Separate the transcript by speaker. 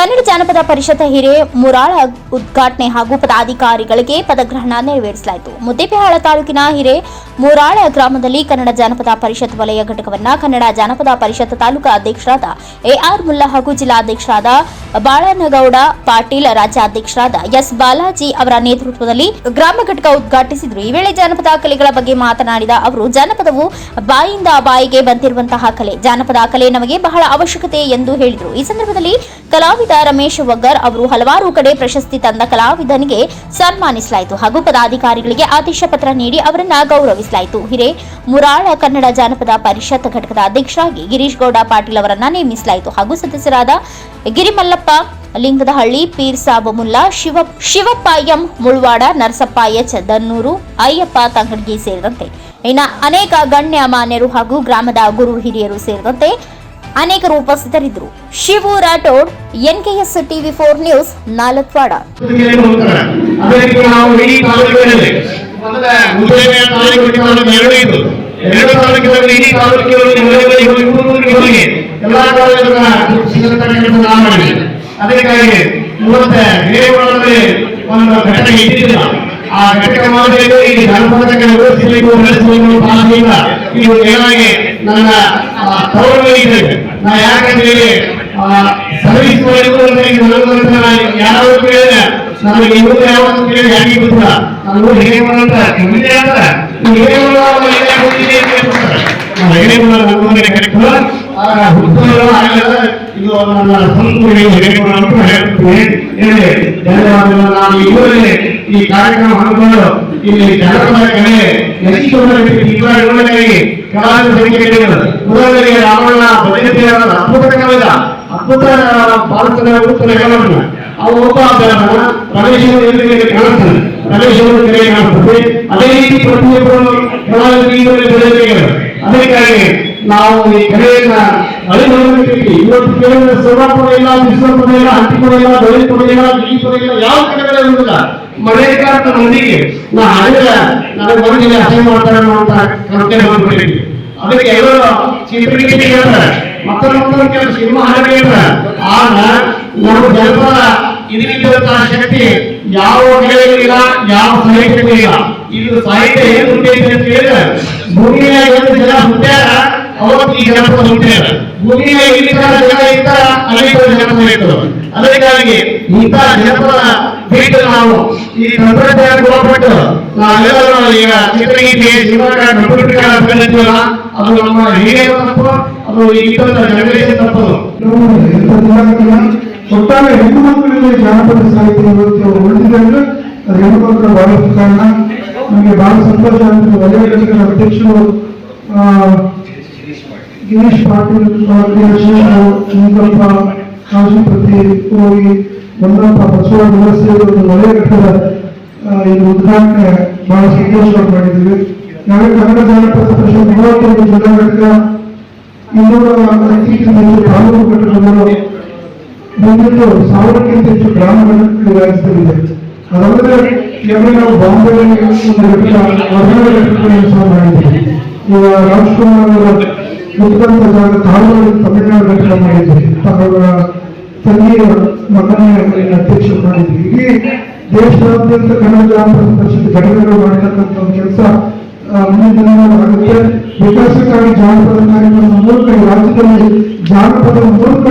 Speaker 1: ಕನ್ನಡ ಜಾನಪದ ಪರಿಷತ್ ಹಿರೇ ಮುರಾಳ ಉದ್ಘಾಟನೆ ಹಾಗೂ ಪದಾಧಿಕಾರಿಗಳಿಗೆ ಪದಗ್ರಹಣ ನೆರವೇರಿಸಲಾಯಿತು. ಮುದ್ದೇಬಿಹಾಳ ತಾಲೂಕಿನ ಹಿರೇ ಮುರಾಳ ಗ್ರಾಮದಲ್ಲಿ ಕನ್ನಡ ಜಾನಪದ ಪರಿಷತ್ ವಲಯ ಘಟಕವನ್ನ ಕನ್ನಡ ಜಾನಪದ ಪರಿಷತ್ ತಾಲೂಕಾ ಅಧ್ಯಕ್ಷರಾದ ಎಆರ್ ಮುಲ್ಲಾ ಹಾಗೂ ಜಿಲ್ಲಾಧ್ಯಕ್ಷರಾದ ಬಾಳನಗೌಡ ಪಾಟೀಲ್ ರಾಜ್ಯಾಧ್ಯಕ್ಷರಾದ ಎಸ್ ಬಾಲಾಜಿ ಅವರ ನೇತೃತ್ವದಲ್ಲಿ ಗ್ರಾಮ ಘಟಕ ಉದ್ಘಾಟಿಸಿದರು. ಈ ವೇಳೆ ಜಾನಪದ ಕಲೆಗಳ ಬಗ್ಗೆ ಮಾತನಾಡಿದ ಅವರು, ಜಾನಪದವು ಬಾಯಿಂದ ಬಾಯಿಗೆ ಬಂದಿರುವಂತಹ ಕಲೆ. ಜಾನಪದ ಕಲೆ ನಮಗೆ ಬಹಳ ಅವಶ್ಯಕತೆ ಎಂದು ಹೇಳಿದರು. ಈ ಸಂದರ್ಭದಲ್ಲಿ ಕಲಾವಿದ ರಮೇಶ್ ವಗ್ಗರ್ ಅವರು ಹಲವಾರು ಕಡೆ ಪ್ರಶಸ್ತಿ ತಂದ ಕಲಾವಿದನಿಗೆ ಸನ್ಮಾನಿಸಲಾಯಿತು ಹಾಗೂ ಪದಾಧಿಕಾರಿಗಳಿಗೆ ಆದೇಶ ಪತ್ರ ನೀಡಿ ಅವರನ್ನ ಗೌರವಿಸಲಾಯಿತು ಹಿರೇ ಮುರಾಳ ಕನ್ನಡ ಜಾನಪದ ಪರಿಷತ್ ಘಟಕದ ಅಧ್ಯಕ್ಷರಾಗಿ ಗಿರೀಶ್ ಗೌಡ ಪಾಟೀಲ್ ಅವರನ್ನ ನೇಮಿಸಲಾಯಿತು. ಹಾಗೂ ಸದಸ್ಯರಾದ ಗಿರಿಮಲ್ಲಪ್ಪ, ಲಿಂಗದಹಳ್ಳಿ, ಪೀರ್ ಸಾಬ ಮುಲ್ಲಾ, ಶಿವ, ಶಿವಪ್ಪ ಎಂ ಮುಳ್ವಾಡ, ನರಸಪ್ಪ ಎಚ್ ದನ್ನೂರು, ಅಯ್ಯಪ್ಪ ತಂಗಡ್ಗಿ ಸೇರಿದಂತೆ. ಇನ್ನು ಅನೇಕ ಗಣ್ಯ ಮಾನ್ಯರು ಹಾಗೂ ಗ್ರಾಮದ ಗುರು ಹಿರಿಯರು ಸೇರಿದಂತೆ ಅನೇಕರು ಉಪಸ್ಥಿತರಿದ್ದರು. Shivu Rathod S TV four news Nalatwad
Speaker 2: taluk ಎರಡು ಇತ್ತು ಎರಡು ತಾಲೂಕಿನಲ್ಲಿ ಇಡೀ ಹೋಗಿ ಎಲ್ಲಾ ಕಾಲೇಜುಗಳ ಕೆಲಸ ನಾವು ಮಾಡಿದ್ವಿ. ಅದಕ್ಕಾಗಿ ಇವತ್ತು ಒಂದು ಘಟಕ ಇದ್ದಿಲ್ಲ ಆ ಘಟಕ ಮಾಡಬೇಕು ಈ ಜನಪದ ವ್ಯವಸ್ಥೆಯಲ್ಲಿ ನಡೆಸಬೇಕು ಭಾಷೆಯಿಂದ ಇದು ನೇರವಾಗಿ ನನ್ನ ಆ ಇದ್ದೇವೆ ನಾ ಯಾಕಂದ್ರೆ ಸರ್ವಿಸ್ ಮಾಡಬೇಕು ಅಂತ ಈಗ ನನಗಂತ ನಾನು ಯಾರು ಕೇಳಿದ್ರೆ ನನಗೆ ಇವರು ಗೊತ್ತಿಲ್ಲ. ಕವಿತೆ ಅಂತ. ನೀವು ಹೇಗೆ ಮಾಡುವಾಗ ಎಲ್ಲ ಗೊತ್ತಿದೆ ಅಂತ ಹುಟ್ಟುಗಳು ಆಗಲ್ಲ ಇದು ಅಂತ ಹೇಳ್ತೀನಿ ಹೇಳಿ ನಾನು ಇವರಲ್ಲಿ ಈ ಕಾರ್ಯಕ್ರಮ ಹಮ್ಮಿಕೊಂಡು ಇಲ್ಲಿ ಜನಪದ ಕಲೆ ನಶಿಸುವುದರಲ್ಲಿ ಕಲಾವಿದರಿಗೆ ರಾಮಣ್ಣ ಬದಲಿಕೆಯಾದ ಅದ್ಭುತ ಕಲಾವಿದ ಅದ್ಭುತ ಭಾರತದ ಉತ್ತರ ಕಲಾವಿದ. ಅವು ಒಬ್ಬ ರಮೇಶ್ ಎದುರಿಗೆ ಕಾಣುತ್ತಾನೆ ರಮೇಶ್ ಅವರು ಕಾಣುತ್ತದೆ ಅದೇ ರೀತಿ ಪ್ರತಿಯೊಬ್ಬರು ಅದಕ್ಕಾಗಿ ನಾವು ಈ ಕಲೆಯನ್ನ ಅಳಿಮಡಿಬೇಕು ಇವತ್ತು ಕೇಳಿದ್ರೆ ಸರ್ವಪುರ ಇಲ್ಲ ವಿಶ್ವಪುರ ಇಲ್ಲ ಹಂತಿಪುರ ಇಲ್ಲ ದಲಿತಪುರ ಇಲ್ಲ ಬಿಳಿಪುರ ಇಲ್ಲ, ಯಾವ ಕಡೆಗಳೇ ಇರುವುದಿಲ್ಲ. ಮಳೆಗಾಲದ ಮಂದಿಗೆ ನಾ ಹಳೆಯ ನನಗೆ ಮನೆಗೆ ಅಸಹ್ಯ ಮಾಡ್ತಾರೆ ಅನ್ನುವಂತ ಕಲ್ಪನೆ ಮಾಡ್ಬಿಟ್ಟಿದ್ವಿ ಅದಕ್ಕೆ ಎಲ್ಲರೂ ಚಿತ್ರೀಕರಣ ಹೇಳ್ತಾರೆ ಮತ್ತೊಂದು ಸಿನಿಮಾ ಹೇಳ್ತಾರೆ ಆಗ ನಮ್ಮ ಜನಪದ ಇದರಿಂದಂತಹ ಶಕ್ತಿ ಯಾವ ಇಲ್ಲ, ಯಾವ ಸಾಹಿತ್ಯಕ್ಕೂ ಇಲ್ಲ. ಇದು ಸಾಹಿತ್ಯ ಏನು ಹುಟ್ಟೈತೆ ಅಂತ ಹೇಳಿದ್ರೆ ಭೂಮಿಯ ಏನು ಜನ ಹುಟ್ಟ್ಯಾರ ಅವತ್ತು ಈ ಜನಪದ ಹುಟ್ಟ್ಯಾರ ಭೂಮಿಯ ಇಲ್ಲಿ ತರ ಜನ ಇತ್ತ, ಅಲ್ಲಿ ಜನಪದ ಇತ್ತು. ಅದಕ್ಕಾಗಿ ಇಂಥ ಜನಪದ ಬಿಟ್ಟು ನಾವು ಈ ತಂತ್ರಜ್ಞಾನ ಒಳಪಟ್ಟು ನಾವೆಲ್ಲರೂ ಈಗ ಚಿತ್ರಗೀತೆ ಸಿನಿಮಾ ಕಂಪ್ಯೂಟರ್ ಬಂದಿದ್ದೀವಲ್ಲ ಅದು ನಮ್ಮ ತಪ್ಪು, ಅದು ಈಗಿನ ಜನರೇಷನ್ ತಪ್ಪು.
Speaker 3: ಒಟ್ಟಾರೆ ಹೆಣ್ಣು ಮಕ್ಕಳಿಗೆ ಜಾನಪದ ಸಾಹಿತ್ಯ ಉಳಿದಿದೆ ಅಂದ್ರೆ ಅದು ಹೆಣ್ಣು ಮಕ್ಕಳ ಬಹಳಷ್ಟು ಕಾರಣ. ನಮಗೆ ಬಹಳ ಸಂತೋಷ ಆಗುತ್ತೆ ವಲಯ ಘಟಕದ ಅಧ್ಯಕ್ಷರು ಗಿರೀಶ್ ಪಾಟೀಲ್ ಲಿಂಗಪ್ಪ ಕಾಶಿಪತಿ ಕೋವಿ ಬಂದಂತ ಬಸವ ವ್ಯವಸ್ಥೆ ಒಂದು ವಲಯ ಘಟಕದ ಇದು ಉದ್ಘಾಟನೆ ಬಹಳ ಸಂತೋಷವಾಗಿ ಮಾಡಿದ್ದೀವಿ. ನಾಳೆ ಕನ್ನಡ ಜಾನಪದ ಪರಿಷತ್ ಮೂವತ್ತೊಂದು ಜಿಲ್ಲಾ ಘಟಕ ಇನ್ನೂರ ಹೆಚ್ಚು ತಾಲೂಕು ಘಟಕಗಳು ಬಂದಿದ್ದು ಸಾವಿರಕ್ಕಿಂತ ಹೆಚ್ಚು ಗ್ರಾಮಗಳನ್ನು ರಾಜ್ಯದಲ್ಲಿದೆ ಅದಲ್ಲದೆ ಈಗಾಗಲೇ ನಾವು ಘಟಕಗಳನ್ನು ಸಹ ಮಾಡಿದ್ದೀವಿ. ಈಗ ರಾಜ್ಕುಮಾರ್ ಅವರ ಉತ್ಪನ್ನ ಜಾಗ ತಾಲೂಕು ತಮಿಳುನಾಡು ಘಟಕ ಮಾಡಿದ್ದೀವಿ ಅವರ ತಂಗಿಯ ಮಗನೇ ಅಧ್ಯಕ್ಷ ಮಾಡಿದ್ವಿ. ಇಡೀ ದೇಶಾದ್ಯಂತ ಕನ್ನಡ ಜಾನಪದ ಪರಿಷತ್ ಒಂದು ಕೆಲಸ ಮುಂದಿನ ದಿನಗಳಾಗುತ್ತೆ. ವಿಕಾಸಕ್ಕಾಗಿ ಜಾನಪದ ಕಾರ್ಯಕ್ರಮದ ಮೂಲಕ ರಾಜ್ಯದಲ್ಲಿ ಜಾನಪದ ಮೂಲಕ